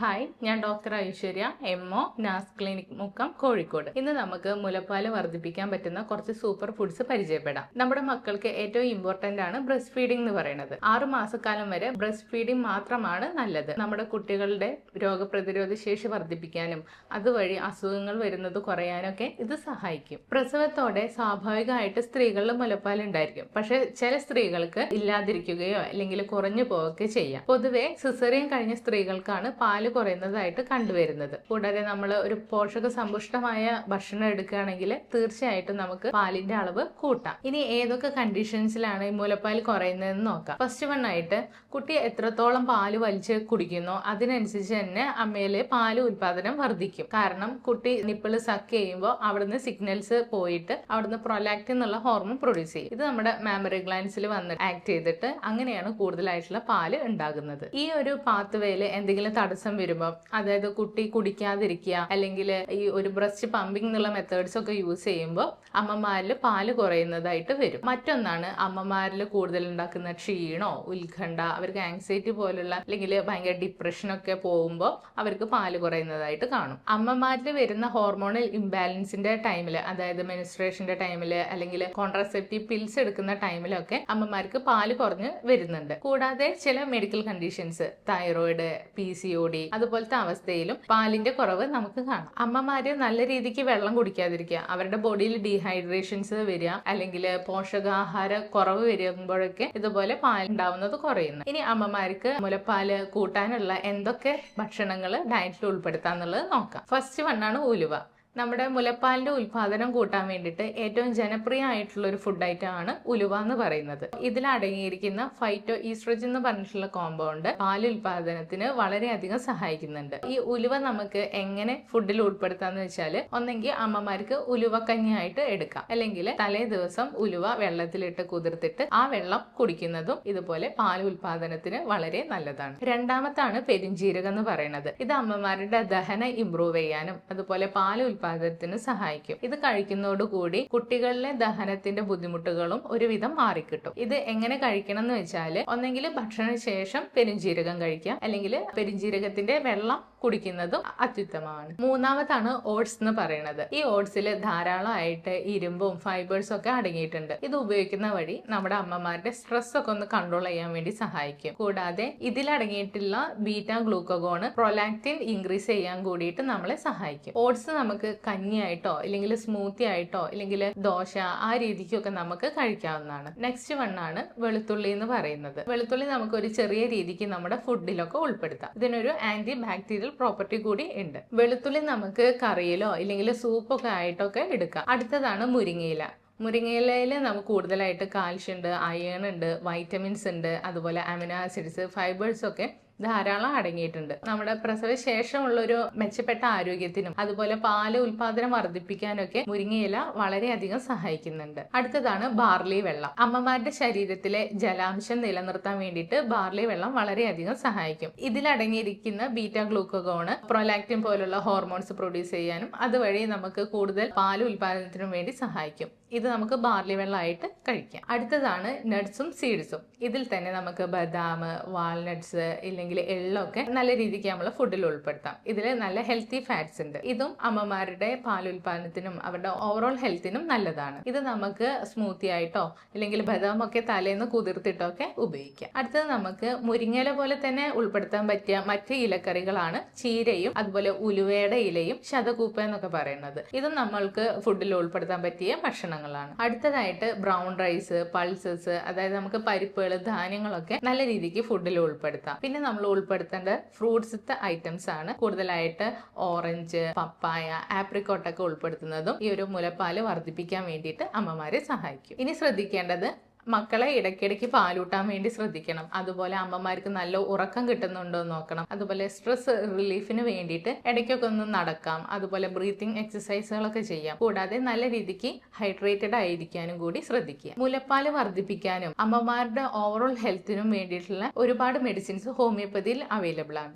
Hi ഞാൻ doctor Aishwarya M O Naz clinic Mukkam Kozhikode. ഇന്ന് നമുക്ക് മുലപ്പാൽ വർദ്ധിപ്പിക്കാൻ പറ്റുന്ന കുറച്ച് സൂപ്പർ ഫുഡ്സ് പരിചയപ്പെടാം. നമ്മുടെ മക്കൾക്ക് ഏറ്റവും ഇമ്പോർട്ടന്റ് ആണ് ബ്രസ്റ്റ് ഫീഡിംഗ് എന്ന് പറയുന്നത്. ആറു മാസക്കാലം വരെ ബ്രസ്റ്റ് ഫീഡിംഗ് മാത്രമാണ് നല്ലത്. നമ്മുടെ കുട്ടികളുടെ രോഗപ്രതിരോധ ശേഷി വർദ്ധിപ്പിക്കാനും അതുവഴി അസുഖങ്ങൾ വരുന്നത് കുറയാനൊക്കെ ഇത് സഹായിക്കും. പ്രസവത്തോടെ സ്വാഭാവികമായിട്ട് സ്ത്രീകളിൽ മുലപ്പാൽ ഉണ്ടായിരിക്കും. പക്ഷെ ചില സ്ത്രീകൾക്ക് ഇല്ലാതിരിക്കുകയോ അല്ലെങ്കിൽ കുറഞ്ഞു പോവുകയൊക്കെ ചെയ്യാം. പൊതുവെ സിസേറിയൻ കഴിഞ്ഞ സ്ത്രീകൾക്കാണ് പാൽ കുറയുന്നതായിട്ട് കണ്ടുവരുന്നത്. കൂടാതെ നമ്മൾ ഒരു പോഷക സമ്പുഷ്ടമായ ഭക്ഷണം എടുക്കുകയാണെങ്കിൽ തീർച്ചയായിട്ടും നമുക്ക് പാലിന്റെ അളവ് കൂട്ടാം. ഇനി ഏതൊക്കെ കണ്ടീഷൻസിലാണ് ഈ മുലപ്പാൽ കുറയുന്നതെന്ന് നോക്കാം. ഫസ്റ്റ് വൺ ആയിട്ട് കുട്ടി എത്രത്തോളം പാൽ വലിച്ച് കുടിക്കുന്നു അതിനനുസരിച്ച് തന്നെ അമ്മയിലെ പാൽ ഉൽപാദനം വർദ്ധിക്കും. കാരണം കുട്ടി നിപ്പിൾ സക്ക് ചെയ്യുമ്പോൾ അവിടുന്ന് സിഗ്നൽസ് പോയിട്ട് അവിടുന്ന് പ്രൊലാക്റ്റിൻ എന്നുള്ള ഹോർമോൺ പ്രൊഡ്യൂസ് ചെയ്യും. ഇത് നമ്മുടെ മാമറി ഗ്ലാൻസിൽ വന്ന് ആക്ട് ചെയ്തിട്ട് അങ്ങനെയാണ് കൂടുതലായിട്ടുള്ള പാൽ ഉണ്ടാകുന്നത്. ഈ ഒരു വേൽ എന്തെങ്കിലും തടസ്സം വരുമ്പോൾ അതായത് കുട്ടി കുടിക്കാതിരിക്കുക അല്ലെങ്കിൽ ഈ ഒരു ബ്രസ്റ്റ് പമ്പിംഗ് എന്നുള്ള മെത്തേഡ്സ് ഒക്കെ യൂസ് ചെയ്യുമ്പോൾ അമ്മമാരിൽ പാൽ കുറയുന്നതായിട്ട് വരും. മറ്റൊന്നാണ് അമ്മമാരിൽ കൂടുതൽ ഉണ്ടാക്കുന്ന ക്ഷീണോ ഉത്കണ്ഠ അവർക്ക് ആങ്സൈറ്റി പോലുള്ള അല്ലെങ്കിൽ ഭയങ്കര ഡിപ്രഷനൊക്കെ പോകുമ്പോൾ അവർക്ക് പാൽ കുറയുന്നതായിട്ട് കാണും. അമ്മമാരിൽ വരുന്ന ഹോർമോണൽ ഇംബാലൻസിന്റെ ടൈമിൽ അതായത് മെനിസ്ട്രേഷന്റെ ടൈമിൽ അല്ലെങ്കിൽ കോൺട്രാസെപ്റ്റീവ് പിൽസ് എടുക്കുന്ന ടൈമിലൊക്കെ അമ്മമാർക്ക് പാൽ കുറഞ്ഞ് വരുന്നുണ്ട്. കൂടാതെ ചില medical conditions thyroid P C O D അതുപോലത്തെ അവസ്ഥയിലും പാലിന്റെ കുറവ് നമുക്ക് കാണാം. അമ്മമാര് നല്ല രീതിക്ക് വെള്ളം കുടിക്കാതിരിക്കുക അവരുടെ ബോഡിയിൽ ഡീഹൈഡ്രേഷൻസ് വരിക അല്ലെങ്കിൽ പോഷകാഹാര കുറവ് വരുമ്പോഴൊക്കെ ഇതുപോലെ പാൽ ഉണ്ടാവുന്നത് കുറയുന്നു. ഇനി അമ്മമാർക്ക് മുലപ്പാൽ കൂട്ടാനുള്ള എന്തൊക്കെ ഭക്ഷണങ്ങൾ ഡയറ്റിൽ ഉൾപ്പെടുത്താന്നുള്ളത് നോക്കാം. ഫസ്റ്റ് വണ്ണാണ് ഉലുവ. നമ്മുടെ മുലപ്പാലിന്റെ ഉൽപാദനം കൂട്ടാൻ വേണ്ടിയിട്ട് ഏറ്റവും ജനപ്രിയ ആയിട്ടുള്ള ഒരു ഫുഡ് ഐറ്റം ആണ് ഉലുവ എന്ന് പറയുന്നത്. ഇതിൽ അടങ്ങിയിരിക്കുന്ന ഫൈറ്റോ ഈസ്ട്രജൻ എന്ന് പറഞ്ഞിട്ടുള്ള കോമ്പൗണ്ട് പാൽ ഉൽപാദനത്തിന് വളരെയധികം സഹായിക്കുന്നുണ്ട്. ഈ ഉലുവ നമുക്ക് എങ്ങനെ ഫുഡിൽ ഉൾപ്പെടുത്താന്ന് വെച്ചാൽ ഒന്നെങ്കിൽ അമ്മമാർക്ക് ഉലുവ കഞ്ഞിയായിട്ട് എടുക്കാം. അല്ലെങ്കിൽ തലേ ദിവസം ഉലുവ വെള്ളത്തിലിട്ട് കുതിർത്തിട്ട് ആ വെള്ളം കുടിക്കുന്നതും ഇതുപോലെ പാൽ ഉൽപാദനത്തിന് വളരെ നല്ലതാണ്. രണ്ടാമത്താണ് പെരിഞ്ജീരകം എന്ന് പറയുന്നത്. ഇത് അമ്മമാരുടെ ദഹനം ഇംപ്രൂവ് ചെയ്യാനും അതുപോലെ പാൽ ഉൽപാദനത്തിന് സഹായിക്കും. ഇത് കഴിക്കുന്നതോടുകൂടി കുട്ടികളിലെ ദഹനത്തിന്റെ ബുദ്ധിമുട്ടുകളും ഒരുവിധം മാറിക്കിട്ടും. ഇത് എങ്ങനെ കഴിക്കണം എന്ന് വെച്ചാൽ ഒന്നെങ്കിൽ ഭക്ഷണശേഷം പെരുംജീരകം കഴിക്കാം. അല്ലെങ്കിൽ പെരുംജീരകത്തിന്റെ വെള്ളം കുടിക്കുന്നതും അത്യുത്തമമാണ്. മൂന്നാമതാണ് ഓട്സ് എന്ന് പറയുന്നത്. ഈ ഓട്സിൽ ധാരാളമായിട്ട് ഇരുമ്പും ഫൈബേഴ്സും ഒക്കെ അടങ്ങിയിട്ടുണ്ട്. ഇത് ഉപയോഗിക്കുന്ന വഴി നമ്മുടെ അമ്മമാരുടെ സ്ട്രെസ് ഒക്കെ ഒന്ന് കൺട്രോൾ ചെയ്യാൻ വേണ്ടി സഹായിക്കും. കൂടാതെ ഇതിലടങ്ങിയിട്ടുള്ള ബീറ്റ ഗ്ലൂക്കോഗോണ് പ്രൊലാക്റ്റിൻ ഇൻക്രീസ് ചെയ്യാൻ കൂടിയിട്ട് നമ്മളെ സഹായിക്കും. ഓട്സ് നമുക്ക് കഞ്ഞിയായിട്ടോ അല്ലെങ്കിൽ സ്മൂത്തി ആയിട്ടോ അല്ലെങ്കിൽ ദോശ ആ രീതിക്കൊക്കെ നമുക്ക് കഴിക്കാവുന്നതാണ്. നെക്സ്റ്റ് വണ്ണാണ് വെളുത്തുള്ളി എന്ന് പറയുന്നത്. വെളുത്തുള്ളി നമുക്ക് ഒരു ചെറിയ രീതിക്ക് നമ്മുടെ ഫുഡിലൊക്കെ ഉൾപ്പെടുത്താം. ഇതിനൊരു ആന്റി ബാക്ടീരിയൽ പ്രോപ്പർട്ടി കൂടി ഉണ്ട്. വെളുത്തുള്ളി നമുക്ക് കറിയിലോ ഇല്ലെങ്കിൽ സൂപ്പൊക്കെ ആയിട്ടൊക്കെ എടുക്കാം. അടുത്തതാണ് മുരിങ്ങയില. മുരിങ്ങയിലയിൽ നമുക്ക് കൂടുതലായിട്ട് കാൽഷ്യം ഉണ്ട് അയൺ ഉണ്ട് വൈറ്റമിൻസ് ഉണ്ട് അതുപോലെ അമിനോ ആസിഡ്സ് ഫൈബേഴ്സ് ഒക്കെ ധാരാളം അടങ്ങിയിട്ടുണ്ട്. നമ്മുടെ പ്രസവ ശേഷമുള്ളൊരു മെച്ചപ്പെട്ട ആരോഗ്യത്തിനും അതുപോലെ പാൽ ഉൽപാദനം വർദ്ധിപ്പിക്കാനൊക്കെ മുരിങ്ങയില വളരെയധികം സഹായിക്കുന്നുണ്ട്. അടുത്തതാണ് ബാർലി വെള്ളം. അമ്മമാരുടെ ശരീരത്തിലെ ജലാംശം നിലനിർത്താൻ വേണ്ടിയിട്ട് ബാർലി വെള്ളം വളരെയധികം സഹായിക്കും. ഇതിലടങ്ങിയിരിക്കുന്ന ബീറ്റ ഗ്ലൂക്കോഗോണ് പ്രൊലാക്റ്റിൻ പോലുള്ള ഹോർമോൺസ് പ്രൊഡ്യൂസ് ചെയ്യാനും അതുവഴി നമുക്ക് കൂടുതൽ പാൽ ഉൽപാദനത്തിനും വേണ്ടി സഹായിക്കും. ഇത് നമുക്ക് ബാർലി വെള്ളമായിട്ട് കഴിക്കാം. അടുത്തതാണ് നട്ട്സും സീഡ്സും ഇതിൽ തന്നെ നമുക്ക് ബദാം വാൾനട്ട്സ് ഇല്ലെങ്കിൽ എള്ളൊക്കെ നല്ല രീതിക്ക് നമ്മൾ ഫുഡിൽ ഉൾപ്പെടുത്താം. ഇതിൽ നല്ല ഹെൽത്തി ഫാറ്റ്സ് ഉണ്ട്. ഇതും അമ്മമാരുടെ പാലുൽപാദനത്തിനും അവരുടെ ഓവറോൾ ഹെൽത്തിനും നല്ലതാണ്. ഇത് നമുക്ക് സ്മൂത്തി ആയിട്ടോ അല്ലെങ്കിൽ ബദാം ഒക്കെ തലേന്ന് കുതിർത്തിട്ടോ ഒക്കെ ഉപയോഗിക്കാം. അടുത്തത് നമുക്ക് മുരിങ്ങയില പോലെ തന്നെ ഉൾപ്പെടുത്താൻ പറ്റിയ മറ്റ് ഇലക്കറികളാണ് ചീരയും അതുപോലെ ഉലുവയുടെ ഇലയും ശതകൂപ്പ എന്നൊക്കെ പറയുന്നത്. ഇതും നമ്മൾക്ക് ഫുഡിൽ ഉൾപ്പെടുത്താൻ പറ്റിയ ഭക്ഷണങ്ങളാണ് അടുത്തതായിട്ട് ബ്രൗൺ റൈസ് പൾസസ് അതായത് നമുക്ക് പരിപ്പുകൾ ധാന്യങ്ങളൊക്കെ നല്ല രീതിക്ക് ഫുഡിൽ ഉൾപ്പെടുത്താം. പിന്നെ നമ്മൾ ഉൾപ്പെടുത്തേണ്ട ഫ്രൂട്ട്സ് ഐറ്റംസ് ആണ് കൂടുതലായിട്ട് ഓറഞ്ച് പപ്പായ ആപ്രിക്കോട്ടൊക്കെ ഉൾപ്പെടുത്തുന്നതും ഈ ഒരു മുലപ്പാൽ വർദ്ധിപ്പിക്കാൻ വേണ്ടിയിട്ട് അമ്മമാരെ സഹായിക്കും. ഇനി ശ്രദ്ധിക്കേണ്ടത് മക്കളെ ഇടയ്ക്കിടയ്ക്ക് പാലൂട്ടാൻ വേണ്ടി ശ്രദ്ധിക്കണം. അതുപോലെ അമ്മമാർക്ക് നല്ല ഉറക്കം കിട്ടുന്നുണ്ടോ എന്ന് നോക്കണം. അതുപോലെ സ്ട്രെസ് റിലീഫിന് വേണ്ടിയിട്ട് ഇടയ്ക്കൊക്കെ ഒന്ന് നടക്കാം. അതുപോലെ ബ്രീത്തിങ് എക്സസൈസുകളൊക്കെ ചെയ്യാം. കൂടാതെ നല്ല രീതിക്ക് ഹൈഡ്രേറ്റഡ് ആയിരിക്കാനും കൂടി ശ്രദ്ധിക്കുക. മുലപ്പാൽ വർദ്ധിപ്പിക്കാനും അമ്മമാരുടെ ഓവറോൾ ഹെൽത്തിനും വേണ്ടിയിട്ടുള്ള ഒരുപാട് മെഡിസിൻസ് ഹോമിയോപ്പതിയിൽ അവൈലബിൾ ആണ്.